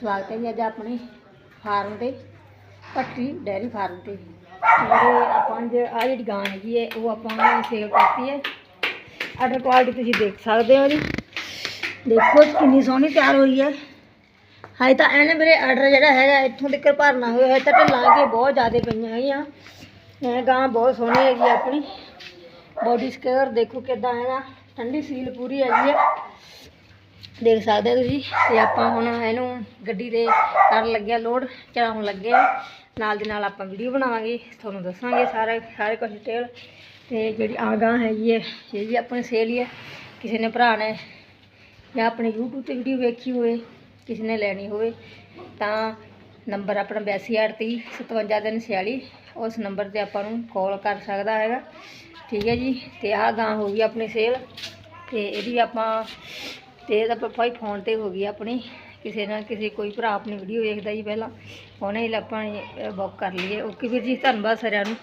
ਸਵਾਗਤ ਹੈ ਜੀ ਅੱਜ ਆਪਣੇ ਫਾਰਮ ਤੇ ਪੱਟੀ ਡੈਰੀ ਫਾਰਮ ਤੇ। ਜਿਹੜੇ ਆਪਾਂ ਜੇ ਆ ਜਿਹੜੀ ਗਾਂ ਹੈਗੀ ਹੈ, ਉਹ ਆਪਾਂ ਸੇਲ ਕਰਤੀ ਹੈ। ਆਰਡਰ ਕੁਆਲਿਟੀ ਤੁਸੀਂ ਦੇਖ ਸਕਦੇ ਹੋ ਜੀ। ਦੇਖੋ ਕਿੰਨੀ ਸੋਹਣੀ ਤਿਆਰ ਹੋਈ ਹੈ। ਹਾਏ ਤਾਂ ਇਹਨੇ ਮੇਰੇ ਆਰਡਰ ਜਿਹੜਾ ਹੈਗਾ, ਇੱਥੋਂ ਤੱਕ ਭਰਨਾ ਹੋਇਆ ਹੈ ਤਾਂ ਢਿੱਲਾਂ ਕੇ ਬਹੁਤ ਜ਼ਿਆਦਾ ਪਈਆਂ ਹੈਗੀਆਂ। ਗਾਂ ਬਹੁਤ ਸੋਹਣੀ ਹੈਗੀ ਹੈ ਆਪਣੀ। ਬੋਡੀ ਸਕੇਅਰ ਦੇਖੋ ਕਿੱਦਾਂ ਹੈਗਾ ਠੰਡੀ ਸੀਲ ਪੂਰੀ ਹੈਗੀ ਹੈ ਦੇਖ ਸਕਦੇ ਹੋ ਤੁਸੀਂ ਤੇ ਆਪਾਂ ਹੁਣ ਇਹਨੂੰ ਗੱਡੀ ਤੇ ਕਰਨ ਲੱਗਿਆ ਲੋਡ ਚੜਾਉਣ ਲੱਗੇ ਆ। ਨਾਲ ਦੇ ਨਾਲ ਆਪਾਂ ਵੀਡੀਓ ਬਣਾਵਾਂਗੇ, ਤੁਹਾਨੂੰ ਦੱਸਾਂਗੇ ਸਾਰਾ, ਸਾਰੇ ਕੁਝ ਡਿਟੇਲ ਤੇ ਜਿਹੜੀ ਆ ਗਾਂ ਹੈਗੀ ਹੈ ਇਹ ਵੀ ਆਪਣੀ ਸੇਲ ਹੀ ਹੈ ਕਿਸੇ ਨੇ ਭਰਾ ਨੇ ਜਾਂ ਆਪਣੇ YouTube ਤੇ ਵੀਡੀਓ ਵੇਖੀ ਹੋਵੇ, ਕਿਸੇ ਨੇ ਲੈਣੀ ਹੋਵੇ, ਤਾਂ ਨੰਬਰ ਆਪਣਾ 8238 5746 ਉਸ ਨੰਬਰ ਤੇ ਆਪਾਂ ਨੂੰ ਕਾਲ ਕਰ ਸਕਦਾ ਹੈਗਾ। ਠੀਕ ਹੈ ਜੀ, ਤੇ ਆਹ ਗਾਂ ਹੋ ਗਈ ਆਪਣੀ ਸੇਲ ਤੇ ਇਹਦੀ ਆਪਾਂ ਤੇ ਇਹਦਾ ਭਾਈ ਫੋਨ ਤੇ ਹੋ ਗਈ ਆਪਣੀ। ਕਿਸੇ ਨਾਲ ਕਿਸੇ ਕੋਈ ਭਰਾ ਆਪਣੀ ਵੀਡੀਓ ਵੇਖਦਾ ਜੀ ਪਹਿਲਾਂ। ਉਹਨੇ ਹੀ ਆਪਾਂ ਬੁੱਕ ਕਰ ਲਈਏ। ਓਕੇ ਵੀਰ ਜੀ, ਧੰਨਵਾਦ ਸਾਰਿਆਂ ਨੂੰ।